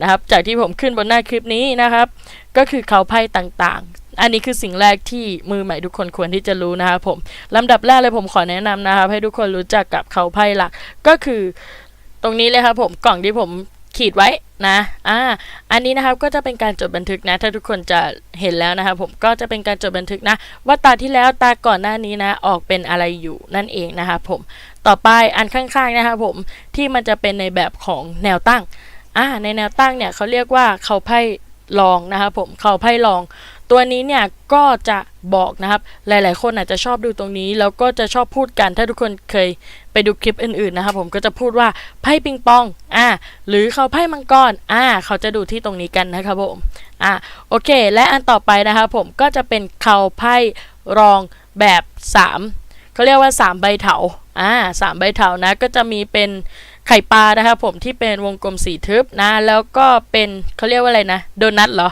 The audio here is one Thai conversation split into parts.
นะครับ จากที่ผมขึ้นบนหน้าคลิปนี้นะครับ ก็คือเขาไพ่ต่างๆ อันนี้คือสิ่งแรกที่มือใหม่ทุกคนควรที่จะรู้นะครับผมลำดับแรกเลยผมขอแนะนำนะครับ ให้ทุกคนรู้จักกับเขาไพ่หลัก ก็คือตรงนี้เลยครับผมกล่องที่ผมขีดไว้นะ อ่า อันนี้นะครับก็จะเป็นการจดบันทึกนะ ถ้าทุกคนจะเห็นแล้วนะครับผมก็จะเป็นการจดบันทึกนะ ว่าตาที่แล้วตาก่อนหน้านี้นะ ออกเป็นอะไรอยู่นั่นเองนะครับผม ต่อไปอันข้างๆนะครับผมที่มันจะเป็นในแบบของแนวตั้ง อ่าในแนวตั้งเนี่ยเขาเรียกว่าเขาไพ่ลองนะครับผมเขาไพ่ลอง ตัวนี้เนี่ยก็จะบอกนะครับ หลาย ๆ คนอาจจะชอบดูตรงนี้ แล้วก็จะชอบพูดกัน ถ้าทุกคนเคยไปดูคลิปอื่น ๆ นะครับผมก็จะพูดว่าไพ่ปิงปอง อ่า หรือเขาไพ่มังกร อ่า เขาจะดูที่ตรงนี้กันนะครับผม อ่า โอเค และอันต่อไปนะครับผมก็จะเป็นเขาไพ่รองแบบ 3เขาเรียกว่า 3 ใบเถา อ่าสามใบเถานะ ก็จะมีเป็น ไข่ปลานะครับผมที่เป็นวงกลมสีทึบนะแล้วก็เป็นเขาเรียกว่าอะไรนะโดนัทเหรอ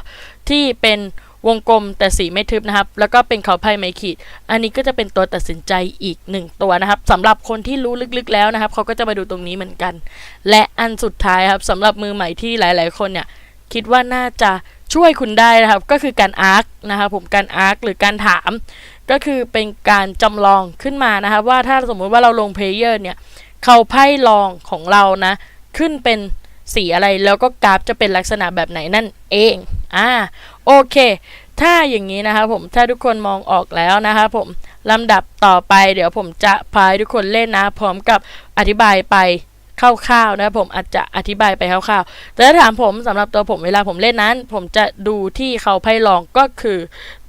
ที่เป็นวงกลมแต่สีไม่ทึบนะครับ แล้วก็เป็นเขาไพ่ไม้ขีด อันนี้ก็จะเป็นตัวตัดสินใจอีกหนึ่งตัวนะครับสำหรับคนที่รู้ลึกๆแล้วนะครับ เขาก็จะมาดูตรงนี้เหมือนกัน และอันสุดท้ายครับสำหรับมือใหม่ที่หลาย ๆ คนเนี่ยคิดว่าน่าจะช่วยคุณได้นะครับ ก็คือการอาร์คนะครับผมการอาร์คหรือการถาม ก็คือเป็นการจำลองขึ้นมานะครับ ว่าถ้าสมมุติว่าเราลงเพลเยอร์เนี่ย เขาไพ่ลองของเรานะ ขึ้นเป็นสีอะไรแล้วก็กราฟจะเป็นลักษณะแบบไหนนั่นเองอ่าโอเค ถ้าอย่างนี้นะครับผมถ้าทุกคนมองออกแล้วนะครับผมลำดับต่อไป เดี๋ยวผมจะพาให้ทุกคนเล่นนะ พร้อมกับอธิบายไปคร่าวๆนะผมอาจจะอธิบายไปคร่าวๆ แต่ถ้าถามผมสำหรับตัวผมเวลาผมเล่นนั้น ผมจะดูที่เขาไพ่ลองก็คือ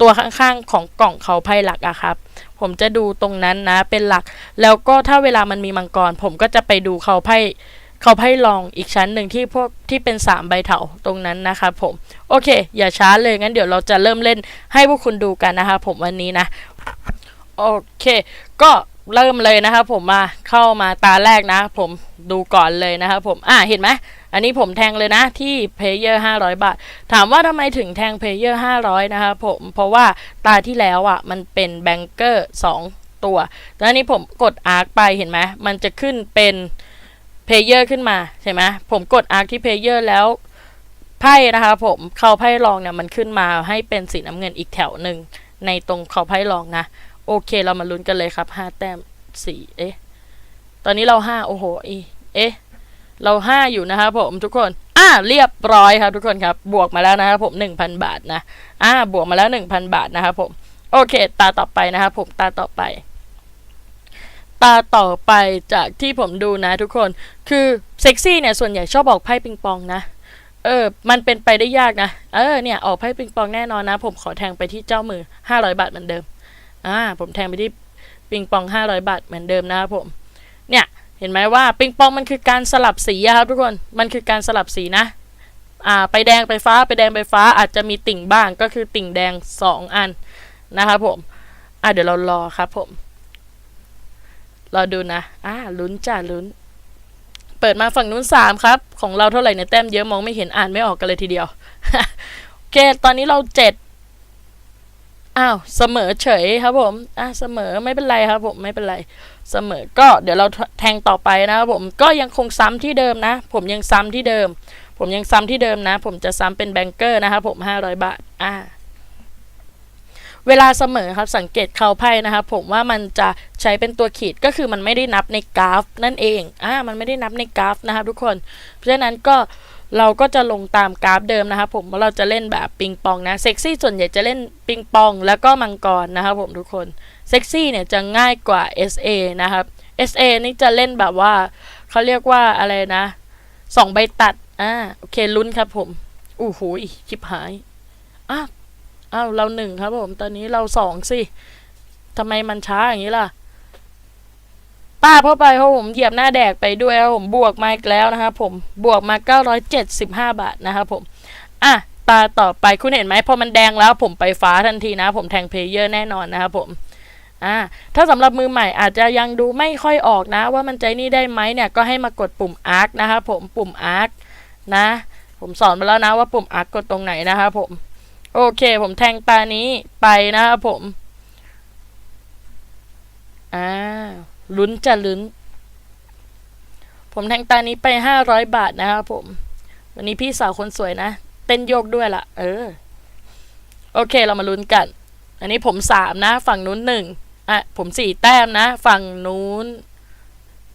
ตัวข้างๆของกล่องเขาไพ่หลักอะครับ ผมจะดูตรงนั้นนะ เป็นหลัก แล้วก็ถ้าเวลามันมีมังกร ผมก็จะไปดูเขาไพ่เขาไพ่ลองอีกชั้นหนึ่งที่พวกที่เป็นสามใบเถาตรงนั้นนะครับผม โอเค อย่าช้าเลยงั้นเดี๋ยวเราจะเริ่มเล่นให้พวกคุณดูกันนะครับผมวันนี้นะ โอเค ก็เริ่มเลยนะครับผมมาเข้ามาตาแรกนะ ผมดูก่อนเลยนะครับผม อ่าเห็นไหม อันนี้ผมแทงเลยนะที่เพย์เยอร์500บาท ถามว่าทำไมถึงแทงเพย์เยอร์500นะครับผมเพราะว่าตาที่แล้วอะมันเป็นแบงเกอร์2ตัวแล้วนี้ผมกดอาร์คไปเห็นไหมมันจะขึ้นเป็นเพย์เยอร์ขึ้นมาใช่ไหมผมกดอาร์คที่เพย์เยอร์แล้วไพ่นะคะผมเข้าไพ่รองเนี่ยมันขึ้นมาให้เป็นสีน้ำเงินอีกแถวหนึ่งในตรงเขาไพ่รองนะ โอเคเรามาลุ้นกันเลยครับห้าแต้มสี่เอ๊ะ ตอนนี้เราห้าโอ้โหอีเอ๊ะ เราห้าอยู่นะครับผมทุกคน อ่าเรียบร้อยครับทุกคนครับ บวกมาแล้วนะครับผมหนึ่งพันบาทนะ อ่า บวกมาแล้วหนึ่งพันบาทนะครับผม โอเค ตาต่อไปนะครับผม ตาต่อไป ตาต่อไปจากที่ผมดูนะทุกคน คือเซ็กซี่เนี่ยส่วนใหญ่ชอบออกไพ่ปิงปองนะ เออ มันเป็นไปได้ยากนะ เออ เนี่ยออกไพ่ปิงปองแน่นอนนะ ผมขอแทงไปที่เจ้ามือห้าร้อยบาทเหมือนเดิม อ่า ผมแทงไปที่ปิงปอง500บาทเหมือนเดิมนะครับผม เนี่ย เห็นไหมว่าปิงปองมันคือการสลับสีครับทุกคนมันคือการสลับสีนะอ่าไปแดงไปฟ้าไปแดงไปฟ้าอาจจะมีติ่งบ้างก็คือติ่งแดง 2 อันนะครับผมอ่าเดี๋ยวเรารอครับผมรอดูนะอ่าลุ้นจ้าลุ้น เปิดมาฝั่งนู้นสามครับ ของเราเท่าไหร่ในยแต้มเยอะมองไม่เห็นอ่านไม่ออกกันเลยทีเดียวโอเคตอนนี้เราเจ็ดอ้าวเสมอเฉยครับผมอะเสมอไม่เป็นไรครับผมไม่เป็นไร เสมอ ก็เดี๋ยวเราแทงต่อไปนะครับผมก็ยังคงซ้ำที่เดิมนะ ผมยังซ้ำที่เดิม ผมยังซ้ำที่เดิมนะ ผมจะซ้ำเป็นแบงเกอร์นะครับผมห้าร้อยบาทอ่าเวลาเสมอครับสังเกตเขาไพ่นะครับผมว่ามันจะใช้เป็นตัวขีดก็คือมันไม่ได้นับในกราฟนั่นเองอ่ามันไม่ได้นับในกราฟนะครับทุกคน เพราะฉะนั้นก็เราก็จะลงตามกราฟเดิมนะครับผมว่าเราจะเล่นแบบปิงปองนะเซ็กซี่ส่วนใหญ่จะเล่นปิงปองแล้วก็มังกรนะครับผมทุกคน เซ็กซี่เนี่ยจะง่ายกว่า SA นะครับ SA นี่จะเล่นแบบว่าเขาเรียกว่าอะไรนะสองใบตัด อ่า โอเคลุ้นครับผมอู้หูยชิบหายอ้าวอ้าวเราหนึ่งครับผม ตอนนี้เราสองสิทำไมมันช้าอย่างนี้ล่ะป้าเข้าไปเพราะผมเหยียบหน้าแดกไปด้วยครับผมบวกมาอีกแล้วนะครับผมบวกมา 975 บาทนะครับผม อะ ตาต่อไปคุณเห็นไหมพอมันแดงแล้วผมไปฟ้าทันทีนะ ผมแทงเพลเยอร์แน่นอนนะครับผม อ่าถ้าสำหรับมือใหม่อาจจะยังดูไม่ค่อยออกนะ ว่ามันใจนี่ได้ไหมเนี่ยก็ให้มากดปุ่ม arc นะครับผมปุ่ม arc นะ ผมสอนไปแล้วนะว่าปุ่ม arc กดตรงไหนนะครับผม โอเค ผมแทงตานี้ไปนะครับผมอ่าลุ้นจะลุ้น ผมแทงตานี้ไปห้าร้อยบาทนะครับผม วันนี้พี่สาวคนสวยนะ เต้นโยกด้วยล่ะเออ โอเคเรามาลุ้นกัน อันนี้ผมสามนะ ฝั่งนู้นหนึ่ง อะผมสี่แต้มนะ ฝั่งนู้น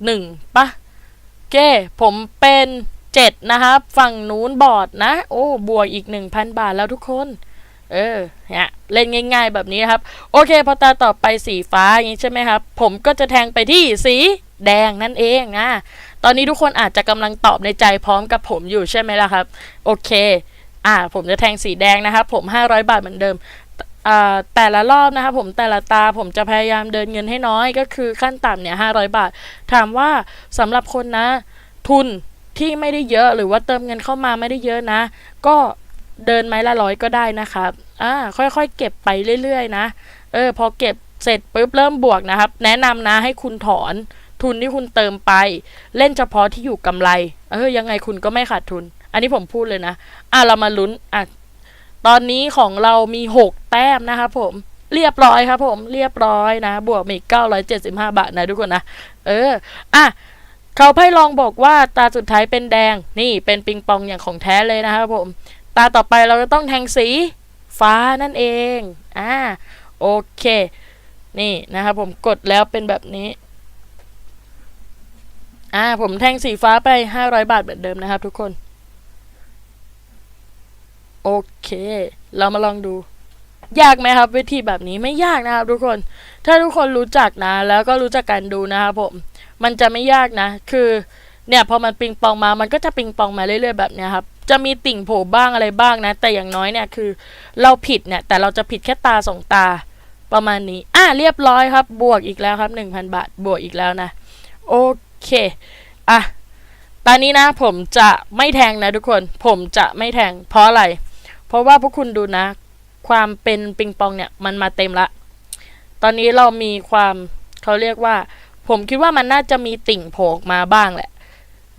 หนึ่งปะโอเคผมเป็นเจ็ดนะครับ ฝั่งนู้นบอร์ดนะ โอ้ บวกอีกหนึ่งพันบาทแล้วทุกคนเออเนี่ยเล่นง่าย ๆ แบบนี้ครับ โอเค พอตาต่อไปสีฟ้าอย่างนี้ใช่ไหมครับ ผมก็จะแทงไปที่สีแดงนั่นเองนะ ตอนนี้ทุกคนอาจจะกำลังตอบในใจพร้อมกับผมอยู่ใช่ไหมล่ะครับ โอเค อ่า ผมจะแทงสีแดงนะครับ ผม 500 บาทเหมือนเดิม แต่ละรอบนะครับผมแต่ละตาผมจะพยายามเดินเงินให้น้อยก็คือขั้นต่ำเนี่ย500บาท ถามว่าสำหรับคนนะ ทุนที่ไม่ได้เยอะหรือว่าเติมเงินเข้ามาไม่ได้เยอะนะ ก็เดินไม้ละร้อยก็ได้นะครับอ่าค่อยๆ เก็บไปเรื่อยๆ นะ เออพอเก็บเสร็จปุ๊บเริ่มบวกนะครับ แนะนำนะให้คุณถอนทุนที่คุณเติมไป เล่นเฉพาะที่อยู่กำไร เออยังไงคุณก็ไม่ขาดทุน อันนี้ผมพูดเลยนะ อะเรามาลุ้นอะ ตอนนี้ของเรามีหกแต้มนะครับผมเรียบร้อยครับผมเรียบร้อยนะ บวกมาอีก975บาทนะทุกคนนะ เออ อะ เขาไพ่ลองบอกว่าตาสุดท้ายเป็นแดง นี่เป็นปิงปองอย่างของแท้เลยนะครับผม ตาต่อไปเราจะต้องแทงสีฟ้านั่นเอง อ่า โอเค นี่นะครับผมกดแล้วเป็นแบบนี้ อ่า ผมแทงสีฟ้าไป500บาทเหมือนเดิมนะครับทุกคน โอเค เรามาลองดู ยากไหมครับ วิธีแบบนี้ไม่ยากนะครับ ทุกคน ถ้าทุกคนรู้จักนะ แล้วก็รู้จักการดูนะครับผม มันจะไม่ยากนะ คือ เนี่ยพอมันปิงปองมา มันก็จะปิงปองมาเรื่อยๆแบบนี้ครับ จะมีติ่งโผล่บ้างอะไรบ้างนะ แต่อย่างน้อยเนี่ยคือ เราผิดเนี่ย แต่เราจะผิดแค่ตาสองตา ประมาณนี้ อะเรียบร้อยครับ บวกอีกแล้วครับ 1,000 บาท บวกอีกแล้วนะ โอเค อะตอนนี้นะผมจะไม่แทงนะทุกคน ผมจะไม่แทงเพราะอะไร เพราะว่าพวกคุณดูนะ ความเป็นปิงปองเนี่ยมันมาเต็มละ ตอนนี้เรามีความเขาเรียกว่า ผมคิดว่ามันน่าจะมีติ่งโผล่มาบ้างแหละ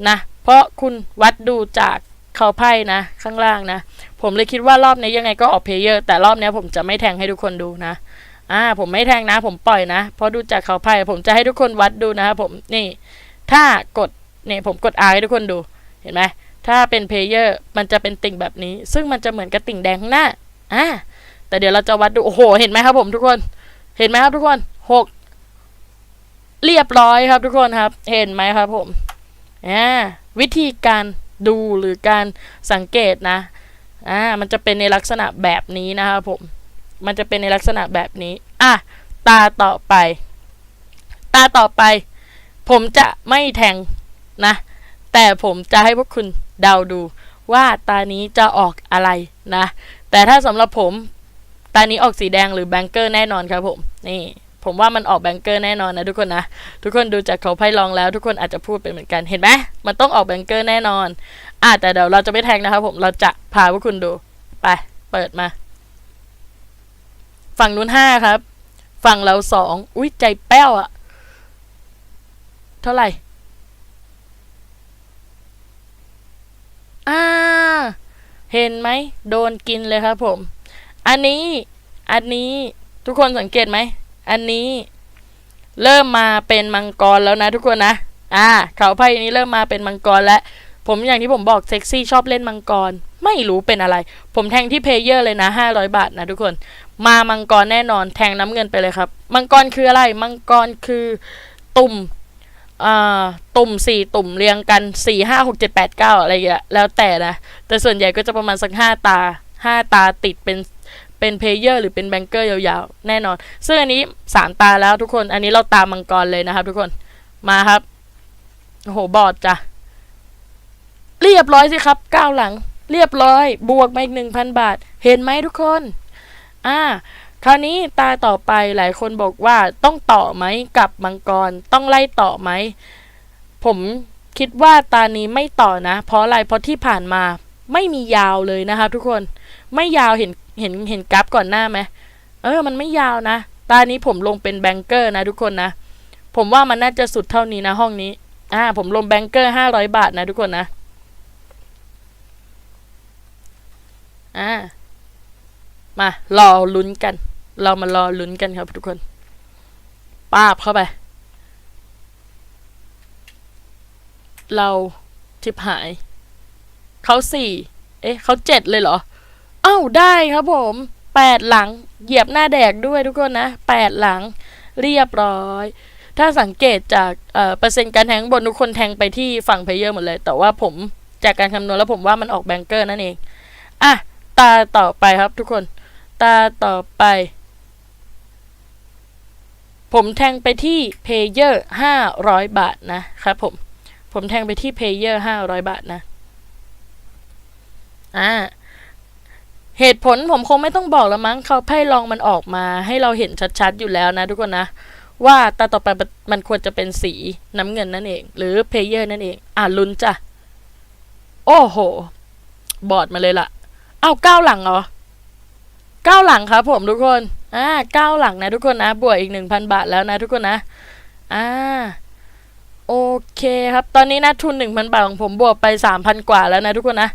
นะเพราะคุณวัดดูจากเขาไพ่นะ ข้างล่างนะ ผมเลยคิดว่ารอบนี้ยังไงก็ออกเพลเยอร์ แต่รอบนี้ผมจะไม่แทงให้ทุกคนดูนะอ่าผมไม่แทงนะ ผมปล่อยนะ เพราะดูจากเขาไพ่ผมจะให้ทุกคนวัดดูนะครับผมนี่ ถ้ากดเนี่ยผมกด R ให้ทุกคนดูเห็นไหม ถ้าเป็นเพลเยอร์มันจะเป็นติ่งแบบนี้ ซึ่งมันจะเหมือนกับติ่งแดงข้างหน้าอ่าแต่เดี๋ยวเราจะวัดดู โอ้โห เห็นไหมครับผมทุกคน เห็นไหมครับทุกคนหกเรียบร้อยครับทุกคนครับ เห็นไหมครับผมอ่าวิธีการดูหรือการสังเกตนะอ่ามันจะเป็นในลักษณะแบบนี้นะครับผม มันจะเป็นในลักษณะแบบนี้อะตาต่อไป ตาต่อไป ผมจะไม่แทงนะ แต่ผมจะให้พวกคุณ เดาดูว่าตานี้จะออกอะไรนะ แต่ถ้าสำหรับผมตานี้ออกสีแดงหรือแบงเกอร์แน่นอนครับผม นี่ ผมว่ามันออกแบงเกอร์แน่นอนนะทุกคนนะ ทุกคนดูจากเขาไพ่ลองแล้ว ทุกคนอาจจะพูดเป็นเหมือนกัน เห็นไหมมันต้องออกแบงเกอร์แน่นอนอะแต่เดี๋ยวเราจะไม่แทงนะครับผมเราจะพาพวกคุณดู ไป เปิดมา ฝั่งนู้นห้าครับ ฝั่งเราสองอุ้ยใจแป้วอะเท่าไหร่ อ่า เห็นไหมโดนกินเลยครับผม อันนี้ อันนี้ทุกคนสังเกตไหม อันนี้ เริ่มมาเป็นมังกรแล้วนะทุกคนนะ อ่า เขาไพ่นี้เริ่มมาเป็นมังกรแล้ว ผมอย่างที่ผมบอกเซ็กซี่ชอบเล่นมังกร ไม่รู้เป็นอะไร ผมแทงที่เพเยอร์เลยนะ 500 บาทนะทุกคน มามังกรแน่นอน แทงน้ำเงินไปเลยครับ มังกรคืออะไร มังกรคือตุ่ม ตุ่มสี่ตุ่มเรียงกันสี่ห้าหกเจ็ดแปดเก้าอะไรอย่างเงี้ยแล้วแต่นะ แต่ส่วนใหญ่ก็จะประมาณสักห้าตาห้าตาติดเป็นเป็นเพลเยอร์หรือเป็นแบงเกอร์ยาวๆ แน่นอน ซึ่งอันนี้สามตาแล้วทุกคนอันนี้เราตามมังกรเลยนะครับทุกคนมาครับโอ้โหบอดจ้ะเรียบร้อยสิครับก้าวหลัง เรียบร้อย บวกมาอีกหนึ่งพันบาท เห็นไหมทุกคน อ่า คราวนี้ตาต่อไปหลายคนบอกว่าต้องต่อไหมกับมังกรต้องไล่ต่อไหม ผมคิดว่าตานี้ไม่ต่อนะ เพราะอะไรเพราะที่ผ่านมาไม่มียาวเลยนะครับ ทุกคนไม่ยาวเห็นเห็นเห็นกราฟก่อนหน้าไหมเออ มันไม่ยาวนะ ตานี้ผมลงเป็นแบงเกอร์นะทุกคนนะ ผมว่ามันน่าจะสุดเท่านี้นะห้องนี้ อ่า ผมลงแบงเกอร์ห้าร้อยบาทนะทุกคนนะ อ่า มารอลุ้นกัน เรามารอลุ้นกันครับทุกคน ป้าบเข้าไป เราทิพหาย เขาสี่ เอ๊ะ เขาเจ็ดเลยเหรอ เอ้า ได้ครับผมแปดหลัง เหยียบหน้าแดกด้วยทุกคนนะแปดหลัง เรียบร้อย ถ้าสังเกตจากเอ่อเปอร์เซ็นต์การแทงบนทุกคนแทงไปที่ฝั่งเพลเยอร์หมดเลย แต่ว่าผมจากการคำนวณแล้วผมว่ามันออกแบงเกอร์นั่นเอง อะ ตาต่อไปครับทุกคน ตาต่อไป ผมแทงไปที่เพลเยอร์ห้าร้อยบาทนะครับผม ผมแทงไปที่เพลเยอร์ห้าร้อยบาทนะ อ่า เหตุผลผมคงไม่ต้องบอกแล้วมั้งเขาไพ่ลองมันออกมา ให้เราเห็นชัดๆอยู่แล้วนะทุกคนนะ ว่าตาต่อไปมันควรจะเป็นสีน้ำเงินนั่นเอง หรือเพลเยอร์นั่นเอง อ่าลุ้นจ้ะ โอ้โห บอดมาเลยล่ะ เอาเก้าหลังเหรอเก้าหลังครับผมทุกคน อ่าเก้าหลังนะทุกคนนะ บวกอีกหนึ่งพันบาทแล้วนะทุกคนนะ อ่า โอเคครับ ตอนนี้นะทุนหนึ่งพันบาทของผมบวกไปสามพันกว่าแล้วนะทุกคนนะ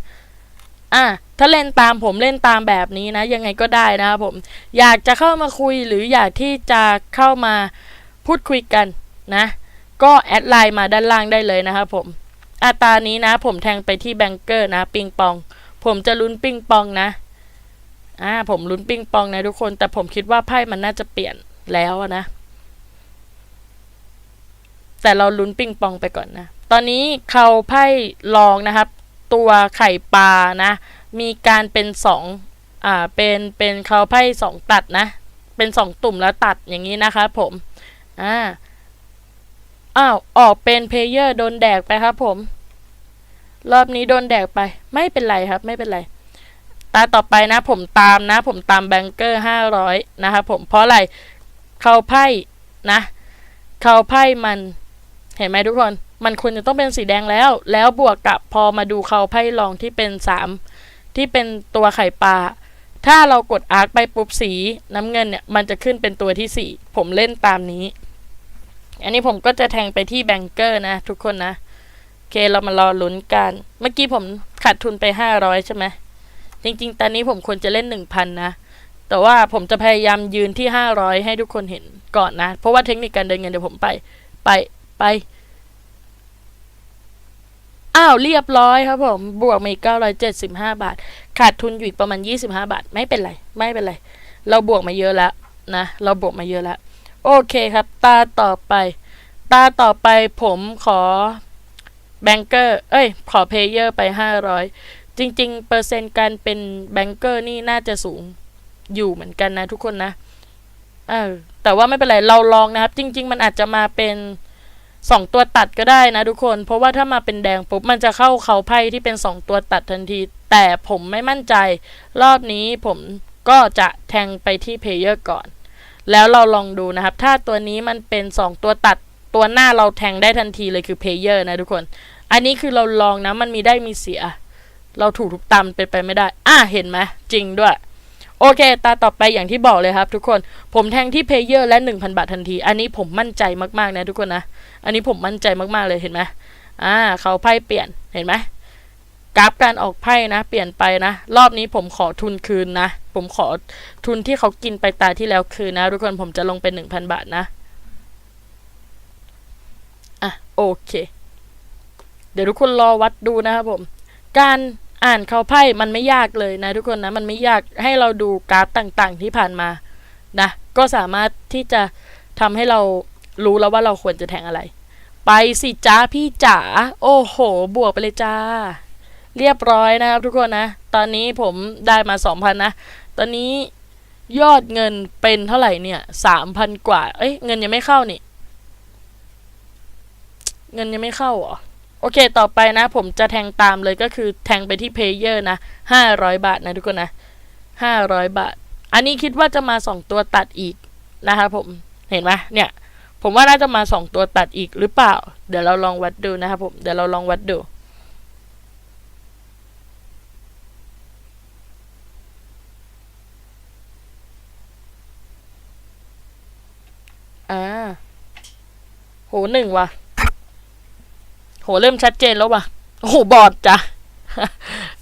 อะถ้าเล่นตามผมเล่นตามแบบนี้นะ ยังไงก็ได้นะครับผม อยากจะเข้ามาคุยหรืออยากที่จะเข้ามาพูดคุยกันนะ ก็แอดไลน์มาด้านล่างได้เลยนะครับผมอัตรานี้นะ ผมแทงไปที่แบงเกอร์นะ ปิงปอง ผมจะลุ้นปิงปองนะ อ่าผมลุ้นปิงปองนะทุกคน แต่ผมคิดว่าไพ่มันน่าจะเปลี่ยนแล้วนะ แต่เราลุ้นปิงปองไปก่อนนะ ตอนนี้เขาไพ่ลองนะครับ ตัวไข่ปลานะ มีการเป็นสองอ่าเป็นเป็นเขาไพ่สองตัดนะ เป็นสองตุ่มแล้วตัดอย่างนี้นะครับผมอ่าอ้าวออกเป็นเพลเยอร์โดนแดกไปครับผม รอบนี้โดนแดกไป ไม่เป็นไรครับ ไม่เป็นไร ตาต่อไปนะผมตามนะ ผมตามแบงเกอร์ห้าร้อยนะครับผมเพราะอะไรเขาไพ่นะเขาไพ่มันเห็นไหมทุกคน มันควรจะต้องเป็นสีแดงแล้ว แล้วบวกกับพอมาดูเขาไพ่รองที่เป็นสามที่เป็นตัวไข่ปลาถ้าเรากดอาร์คไปปุ๊บสีน้ำเงินเนี่ยมันจะขึ้นเป็นตัวที่สี่ผมเล่นตามนี้ อันนี้ผมก็จะแทงไปที่แบงเกอร์นะ ทุกคนนะโอเคเรามารอลุ้นกัน เมื่อกี้ผมขาดทุนไปห้าร้อยใช่ไหม จริง ๆ ตอนนี้ผมควรจะเล่นหนึ่งพันนะ แต่ว่าผมจะพยายามยืนที่ห้าร้อยให้ทุกคนเห็นก่อนนะ เพราะว่าเทคนิคการเดินเงินเดี๋ยวผมไป ไป ไป อ้าว เรียบร้อยครับผม บวกมาอีก975บห้าบาท ขาดทุนอยู่อีกประมาณ25บห้าบาท ไม่เป็นไร ไม่เป็นไร เราบวกมาเยอะแล้วนะ เราบวกมาเยอะแล้ว โอเคครับ ตาต่อไป ตาต่อไปผมขอแบงเกอร์ เอ้ย ขอเพลเยอร์ไป500 จริง ๆ เปอร์เซ็นต์การเป็นแบงเกอร์นี่น่าจะสูงอยู่เหมือนกันนะทุกคนนะเออแต่ว่าไม่เป็นไรเราลองนะครับ จริง ๆ มันอาจจะมาเป็นสองตัวตัดก็ได้นะทุกคน เพราะว่าถ้ามาเป็นแดงปุ๊บมันจะเข้าเขาไพ่ที่เป็นสองตัวตัดทันที แต่ผมไม่มั่นใจ รอบนี้ผมก็จะแทงไปที่เพลเยอร์ก่อน แล้วเราลองดูนะครับ ถ้าตัวนี้มันเป็นสองตัวตัดตัวหน้าเราแทงได้ทันทีเลยคือเพลเยอร์นะทุกคน อันนี้คือเราลองนะมันมีได้มีเสีย เราถูกทุกตามเป็นไปไม่ได้ อะเห็นไหมจริงด้วย โอเค ตาต่อไปอย่างที่บอกเลยครับ ทุกคน ผมแทงที่เพลเยอร์และ 1,000 บาททันที อันนี้ผมมั่นใจมากๆนะทุกคนนะ อันนี้ผมมั่นใจมากๆเลยเห็นไหมอ่าเขาไพ่เปลี่ยนเห็นไหมกราฟการออกไพ่นะ เปลี่ยนไปนะ รอบนี้ผมขอทุนคืนนะ ผมขอทุนที่เขากินไปตาที่แล้วคืนนะ ทุกคนผมจะลงเป็น 1,000 บาทนะอะโอเค เดี๋ยวทุกคนรอวัดดูนะครับผม การ อ่านเขาไพ่มันไม่ยากเลยนะทุกคนนะมันไม่ยากให้เราดูกราฟต่างๆ ที่ผ่านมานะก็สามารถที่จะทำให้เรารู้แล้วว่าเราควรจะแทงอะไร ไปสิจ้าพี่จ๋าโอ้โห บวกไปเลยจ้า เรียบร้อยนะครับทุกคนนะ ตอนนี้ผมได้มาสองพันนะ ตอนนี้ยอดเงินเป็นเท่าไหร่เนี่ยสามพันกว่า เอ้ยเงินยังไม่เข้านี่ เงินยังไม่เข้าเหรอ โอเคต่อไปนะ ผมจะแทงตามเลยก็คือแทงไปที่เพลเยอร์นะห้าร้อยบาทนะทุกคนนะห้าร้อยบาท อันนี้คิดว่าจะมาสองตัวตัดอีกนะครับผมเห็นไหมเนี่ย ผมว่าน่าจะมาสองตัวตัดอีกหรือเปล่า เดี๋ยวเราลองวัดดูนะครับผมเดี๋ยวเราลองวัดดูอ่าโหหนึ่งว่ะ หเริ่มชัดเจนแล้วว่ะโอ้โหบอดจ้ะ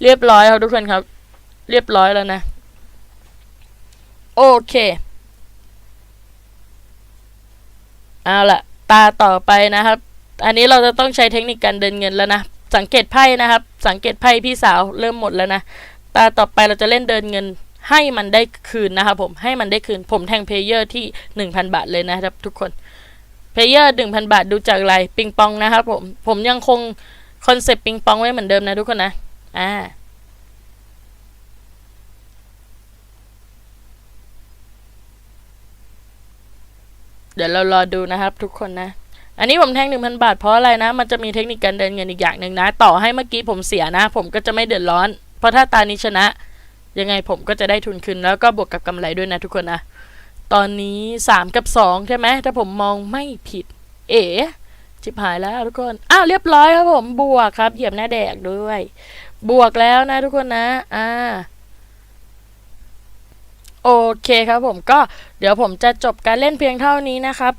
เรียบร้อยครับทุกคนครับ เรียบร้อยแล้วนะ โอเค เอาละตาต่อไปนะครับ อันนี้เราจะต้องใช้เทคนิคการเดินเงินแล้วนะสังเกตไพ่นะครับ สังเกตไพ่พี่สาวเริ่มหมดแล้วนะตาต่อไปเราจะเล่นเดินเงินให้มันได้คืนนะครับผมให้มันได้คืนผมแทงเพลเยอร์ที่หนึ่งพันบาทเลยนะครับทุกคน เพลเยอร์หนึ่งพันบาทดูจากอะไรปิงปองนะครับผม ผมยังคงคอนเซปต์ปิงปองไว้เหมือนเดิมนะทุกคนนะ อ่าเดี๋ยวเรารอดูนะครับทุกคนนะ อันนี้ผมแทงหนึ่งพันบาทเพราะอะไรนะ มันจะมีเทคนิคการเดินเงินอีกอย่างหนึ่งนะ ต่อให้เมื่อกี้ผมเสียนะ ผมก็จะไม่เดือดร้อน เพราะถ้าตานี้ชนะ ยังไงผมก็จะได้ทุนคืนแล้วก็บวกกับกำไรด้วยนะทุกคนนะ ตอนนี้สามกับสองใช่ไหมถ้าผมมองไม่ผิด เอ๋ชิบหายแล้วทุกคน อ้าวเรียบร้อยครับผมบวกครับ เหยียบหน้าแดกด้วย บวกแล้วนะทุกคนนะ อ่าโอเคครับผมก็เดี๋ยวผมจะจบการเล่นเพียงเท่านี้นะครับ